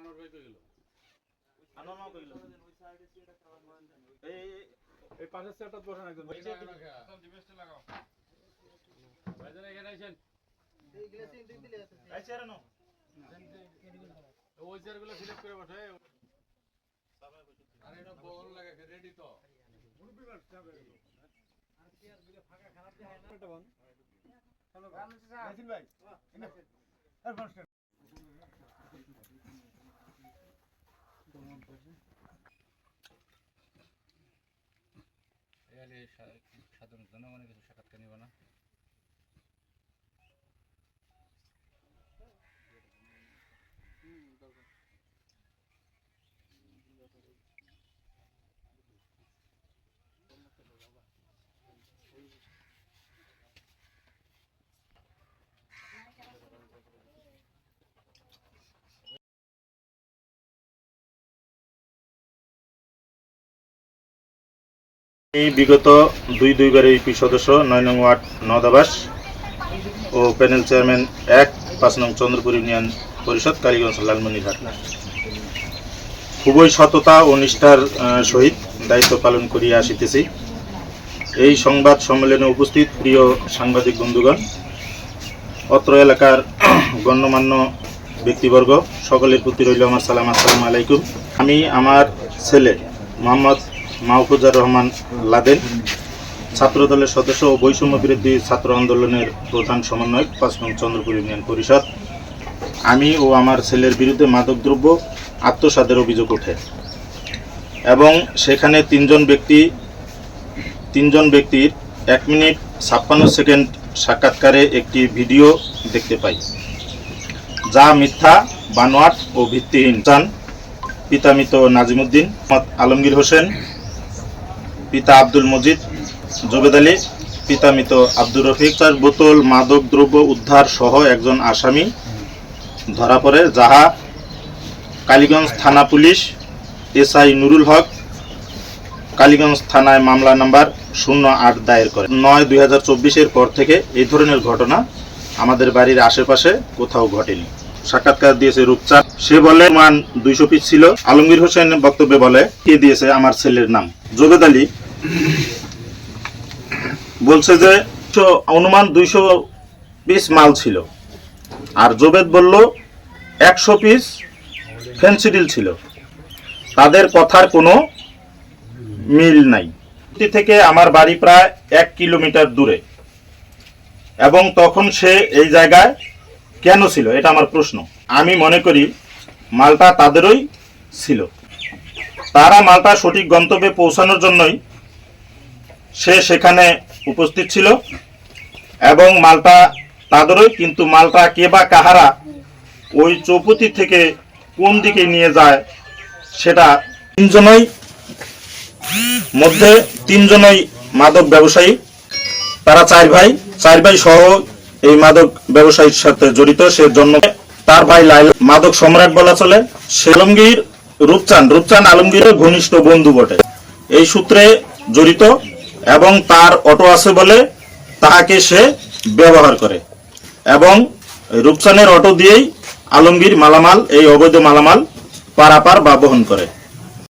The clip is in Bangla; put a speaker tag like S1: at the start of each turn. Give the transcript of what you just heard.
S1: আনোয়ার ভাই কই গেল?
S2: আনোয়ার মাও কইলো এই
S3: এই পাশের সেটটা বসেন একজন।
S2: ওই যে
S1: ভাইজান এখানে আইছেন
S2: এই চেয়ারে নাও।
S1: ওই চেয়ারগুলো সিলেক্ট করে বসে। আরে এটা বল লাগে রেডি তো?
S3: ইয়াসিন ভাই এনে। আর ফার্স্ট
S1: সাধারণ জনগণের কিছু সাক্ষাৎকার নিব না।
S2: এই বিগত দুই দুইবার ইউপি সদস্য নয় নং ওয়ার্ড নদাবাস ও প্যানেল চেয়ারম্যান এক, পাঁচ নং চন্দ্রপুর ইউনিয়ন পরিষদ, কালীগঞ্জ, লালমনিরহাট। খুবই সততা ও নিষ্ঠার সহিত দায়িত্ব পালন করিয়া আসিতেছি। এই সংবাদ সম্মেলনে উপস্থিত প্রিয় সাংবাদিক বন্ধুগণ, অত্র এলাকার গণ্যমান্য ব্যক্তিবর্গ, সকলের প্রতি রইল আমার সালাম। আসসালামু আলাইকুম। আমি আমার ছেলে মোহাম্মদ মাহফুজার রহমান লাদেন, ছাত্রদলের সদস্য ও বৈষম্য বিরোধী ছাত্র আন্দোলনের প্রধান সমন্বয়ক, পাঁচ নং চন্দ্রপুর ইউনিয়ন পরিষদ। আমি ও আমার ছেলের বিরুদ্ধে মাদকদ্রব্য আত্মসাদের অভিযোগ ওঠে। এবং সেখানে তিনজন ব্যক্তি, তিনজন ব্যক্তির এক মিনিট ছাপ্পান্ন সেকেন্ড সাক্ষাৎকারে একটি ভিডিও দেখতে পাই, যা মিথ্যা, বানোয়াট ও ভিত্তিহীন। চান পিতামিত নাজিমুদ্দিন আলমগীর হোসেন পিতা আব্দুল মজিদ, জবেদ আলী, পিতা মৃত আব্দুর রফিক তার বোতল মাদক দ্রব্য উদ্ধার সহ একজন আসামি। ধরা পড়ে যাহা কালীগঞ্জ থানা পুলিশ, এসআই নুরুল হক। কালীগঞ্জ থানায় মামলা নাম্বার শূন্য আট দায়ের করে। নয় দুই হাজার পর থেকে এই ধরনের ঘটনা আমাদের বাড়ির আশেপাশে কোথাও ঘটেনি। সাক্ষাৎকার দিয়েছে রূপচাঁদ। সে বলে, মান দুইশো পিস ছিল। আলমগীর হোসেন বক্তব্যে বলে, কে দিয়েছে আমার ছেলের নাম? জোবেদ আলী বলছে যে অনুমান দুইশো পিস মাল ছিল। আর জোবেদ বলল, একশো পিস ফেন্সিডিল ছিল। তাদের কথার কোনো মিল নাই। থেকে আমার বাড়ি প্রায় এক কিলোমিটার দূরে। এবং তখন সে এই জায়গায় কেন ছিল? এটা আমার প্রশ্ন। আমি মনে করি মালটা তাদেরই ছিল। তারা মালটা সঠিক গন্তব্যে পৌঁছানোর জন্যই সে সেখানে উপস্থিত ছিল এবং মালটা তাদেরই, কিন্তু মালটা কে বা কাহারা ওই চৌপতি থেকে কোন দিকে নিয়ে যায় সেটা তিনজনই মধ্যে তিনজনই মাদক ব্যবসায়ী, তারা চার ভাই চার ভাই সহ এই মাদক ব্যবসায়ীর সাথে জড়িত, সে জন্ম তার ভাই লাইল মাদক সম্রাট বলা চলে। সে আলমগীর রূপচান রূপচান আলমগীরের ঘনিষ্ঠ বন্ধু বটে। এই সূত্রে জড়িত এবং তার অটো আছে বলে তাহাকে সে ব্যবহার করে। এবং রূপচানের অটো দিয়েই আলমগীর মালামাল, এই অবৈধ মালামাল পারাপার বা বহন করে।